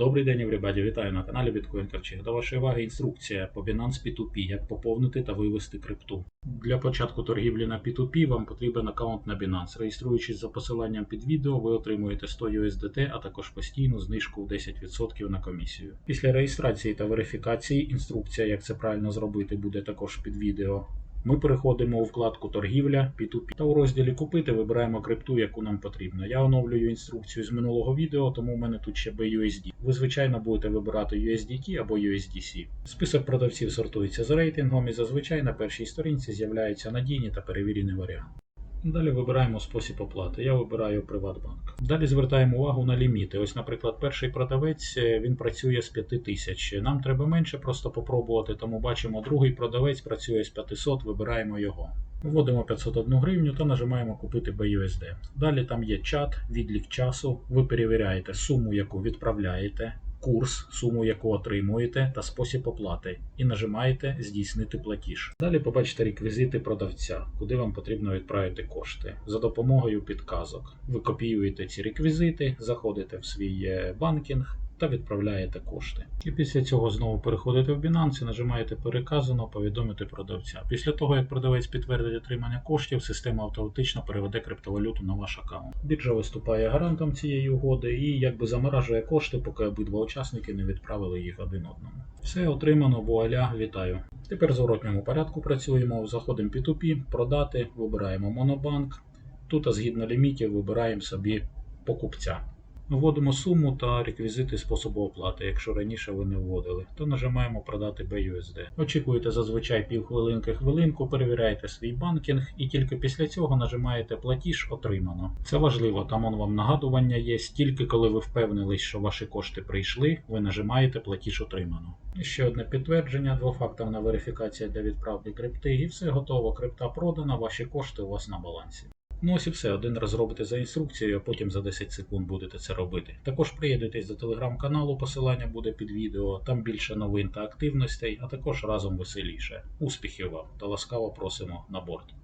Добрий день, everybody, вітаю на каналі Bitcoin Ковчег. До вашої уваги інструкція по Binance P2P, як поповнити та вивести крипту. Для початку торгівлі на P2P вам потрібен аккаунт на Binance. Реєструючись за посиланням під відео, ви отримуєте 100 USDT, а також постійну знижку в 10% на комісію. Після реєстрації та верифікації інструкція, як це правильно зробити, буде також під відео. Ми переходимо у вкладку торгівля P2P та у розділі Купити вибираємо крипту, яку нам потрібно. Я оновлюю інструкцію з минулого відео, тому у мене тут ще BUSD. Ви, звичайно, будете вибирати USDT або USDC. Список продавців сортується за рейтингом і зазвичай на першій сторінці з'являються надійні та перевірені варіанти. Далі вибираємо спосіб оплати. Я вибираю Приватбанк. Далі звертаємо увагу на ліміти. Ось, наприклад, перший продавець е, він працює з 5 тисяч. Нам треба менше просто попробувати, тому бачимо, другий продавець працює з 500, вибираємо його. Вводимо 501 гривню та нажимаємо купити BUSD. Далі там є чат, відлік часу. Ви перевіряєте суму, яку відправляєте, курс, суму, яку отримуєте, та спосіб оплати, і нажимаєте Здійснити платіж. Далі побачите реквізити продавця, куди вам потрібно відправити кошти за допомогою підказок. Ви копіюєте ці реквізити, заходите в свій е, банкінг. Та відправляєте кошти. І після цього знову переходите в Binance нажимаєте Переказано повідомити продавця. Після того, як продавець підтвердить отримання коштів, система автоматично переведе криптовалюту на ваш аккаунт. Біржа виступає гарантом цієї угоди і якби заморажує кошти, поки обидва учасники не відправили їх один одному. Все отримано, вуаля, вітаю. Тепер в зворотньому порядку працюємо. Заходимо P2P, продати, вибираємо Монобанк. Тут, згідно лімітів, вибираємо собі покупця. Вводимо суму та реквізити способу оплати, якщо раніше ви не вводили, то нажимаємо продати BUSD. Очікуєте зазвичай півхвилинки хвилинку, перевіряєте свій банкінг і тільки після цього нажимаєте платіж отримано. Це важливо, там он вам нагадування є. Тільки коли ви впевнились, що ваші кошти прийшли, ви нажимаєте платіж отримано. Ще одне підтвердження, двофакторна верифікація для відправки крипти, і все готово. Крипта продана, ваші кошти у вас на балансі. Ну ось і все, один раз робите за інструкцією, а потім за 10 секунд будете це робити. Також приєднуйтесь до телеграм-каналу, посилання буде під відео, там більше новин та активностей, а також разом веселіше. Успіхів вам та ласкаво просимо на борт.